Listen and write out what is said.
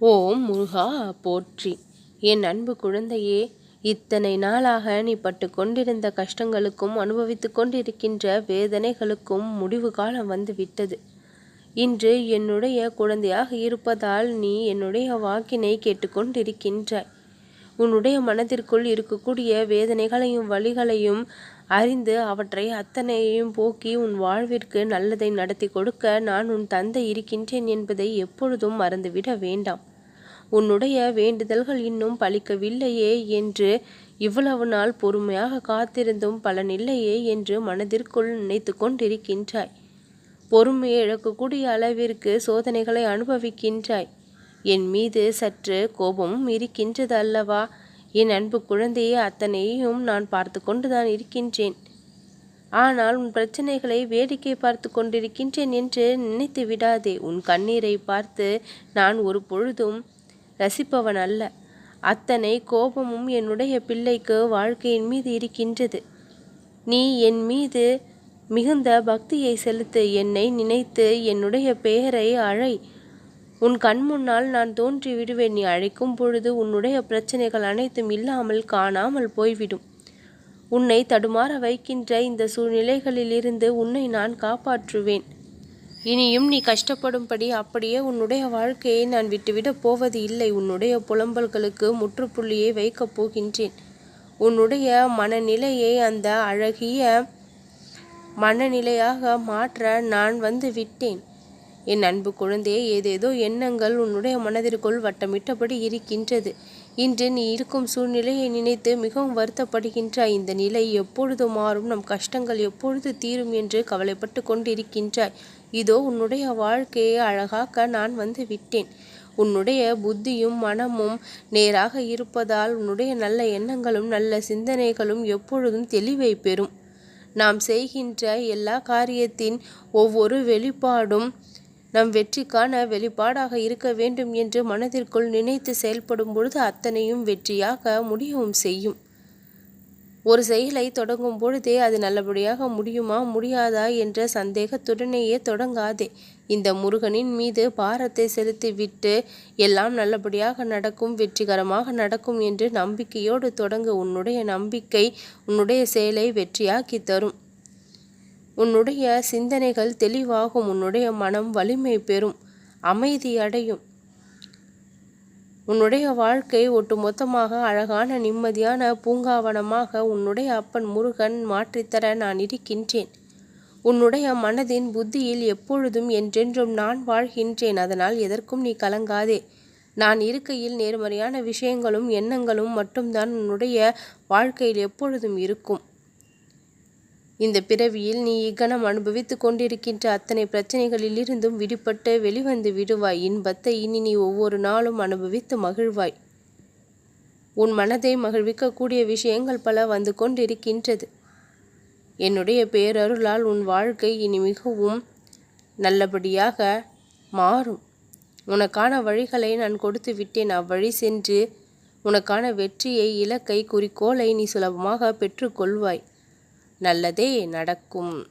ஓம் முருகா போற்றி. என் அன்பு குழந்தையே இத்தனை நாளாக நீ பட்டு கொண்டிருந்த கஷ்டங்களுக்கும் அனுபவித்து கொண்டிருக்கின்ற வேதனைகளுக்கும் முடிவு காலம் வந்து விட்டது இன்று என்னுடைய குழந்தையாக இருப்பதால் நீ என்னுடைய வாக்கினை கேட்டுக்கொண்டிருக்கின்றாய் உன்னுடைய மனதிற்குள் இருக்கக்கூடிய வேதனைகளையும் வழிகளையும் அறிந்து அவற்றை அத்தனையையும் போக்கி உன் வாழ்விற்கு நல்லதை நடத்தி கொடுக்க நான் உன் தந்தை இருக்கின்றேன் என்பதை எப்பொழுதும் மறந்துவிட வேண்டாம். உன்னுடைய வேண்டுதல்கள் இன்னும் பலிக்கவில்லையே என்று இவ்வளவு நாள் பொறுமையாக காத்திருந்தும் பலனில்லையே என்று மனதிற்குள் நினைத்து கொண்டிருக்கின்றாய். பொறுமையை இழக்கக்கூடிய அளவிற்கு சோதனைகளை அனுபவிக்கின்றாய். என் மீது சற்று கோபமும் இருக்கின்றது அல்லவா என் அன்பு குழந்தையே அத்தனையும் நான் பார்த்து கொண்டுதான் இருக்கின்றேன். ஆனால் உன் பிரச்சனைகளை வேடிக்கை பார்த்து கொண்டிருக்கின்றேன் என்று நினைத்து விடாதே. உன் கண்ணீரை பார்த்து நான் ஒரு பொழுதும் ரசிப்பவன் அல்ல. அத்தனை கோபமும் என்னுடைய பிள்ளைக்கு வாழ்க்கையின் மீது இருக்கின்றது. நீ என் மீது மிகுந்த பக்தியை செலுத்து என்னை நினைத்து என்னுடைய பெயரை அழை. உன் கண் முன்னால் நான் தோன்றி விடுவேன். நீ அழைக்கும் பொழுது உன்னுடைய பிரச்சனைகள் அனைத்தும் இல்லாமல் காணாமல் போய்விடும். உன்னை தடுமாற வைக்கின்ற இந்த சூழ்நிலைகளிலிருந்து உன்னை நான் காப்பாற்றுவேன். இனியும் நீ கஷ்டப்படும்படி அப்படியே உன்னுடைய வாழ்க்கையை நான் விட்டுவிடப் போவது இல்லை. உன்னுடைய புலம்பல்களுக்கு முற்றுப்புள்ளியை வைக்கப் போகின்றேன். உன்னுடைய மனநிலையை அந்த அழகிய மனநிலையாக மாற்ற நான் வந்து விட்டேன். என் அன்பு குழந்தையே ஏதேதோ எண்ணங்கள் உன்னுடைய மனதிற்குள் வட்டமிட்டபடி இருக்கின்றது. இன்று நீ இருக்கும் சூழ்நிலையை நினைத்து மிகவும் வருத்தப்படுகின்றாய். இந்த நிலை எப்பொழுது மாறும்? நம் கஷ்டங்கள் எப்பொழுது தீரும் என்று கவலைப்பட்டு கொண்டிருக்கின்றாய். இதோ உன்னுடைய வாழ்க்கையை அழகாக்க நான் வந்து விட்டேன். உன்னுடைய புத்தியும் மனமும் நேராக இருப்பதால் உன்னுடைய நல்ல எண்ணங்களும் நல்ல சிந்தனைகளும் எப்பொழுதும் தெளிவை பெறும். நாம் செய்கின்ற எல்லா காரியத்தின் ஒவ்வொரு வெளிப்பாடும் நம் வெற்றிக்கான வெளிப்பாடாக இருக்க வேண்டும் என்று மனதிற்குள் நினைத்து செயல்படும் பொழுது அத்தனையும் வெற்றியாக முடியவும் செய்யும். ஒரு செயலை தொடங்கும் பொழுதே அது நல்லபடியாக முடியுமா முடியாதா என்ற சந்தேகத்துடனேயே தொடங்காதே. இந்த முருகனின் மீது பாரத்தை செலுத்திவிட்டு எல்லாம் நல்லபடியாக நடக்கும் வெற்றிகரமாக நடக்கும் என்று நம்பிக்கையோடு தொடங்க உன்னுடைய நம்பிக்கை உன்னுடைய செயலை வெற்றியாக்கி தரும். உன்னுடைய சிந்தனைகள் தெளிவாகும் உன்னுடைய மனம் வலிமை பெறும் அமைதி அடையும். உன்னுடைய வாழ்க்கை ஒட்டுமொத்தமாக அழகான நிம்மதியான பூங்காவனமாக உன்னுடைய அப்பன் முருகன் மாற்றித்தர நான் இருக்கின்றேன். உன்னுடைய மனதின் புத்தியில் எப்பொழுதும் என்றென்றும் நான் வாழ்கின்றேன். அதனால் எதற்கும் நீ கலங்காதே. நான் இருக்கையில் நேர்மறையான விஷயங்களும் எண்ணங்களும் மட்டும்தான் உன்னுடைய வாழ்க்கையில் எப்பொழுதும் இருக்கும். இந்த பிறவியில் நீ இக்கணம் அனுபவித்துக் கொண்டிருக்கின்ற அத்தனை பிரச்சனைகளில் இருந்தும் விடுபட்டு வெளிவந்து விடுவாய். இன்பத்தை இனி நீ ஒவ்வொரு நாளும் அனுபவித்து மகிழ்வாய். உன் மனதை மகிழ்விக்கக்கூடிய விஷயங்கள் பல வந்து கொண்டிருக்கின்றது. என்னுடைய பேரருளால் உன் வாழ்க்கை இனி மிகவும் நல்லபடியாக மாறும். உனக்கான வழிகளை நான் கொடுத்து விட்டேன். அவ்வழி சென்று உனக்கான வெற்றியை இலக்கை குறிக்கோளை நீ சுலபமாக பெற்றுக்கொள்வாய். நல்லதே நடக்கும்.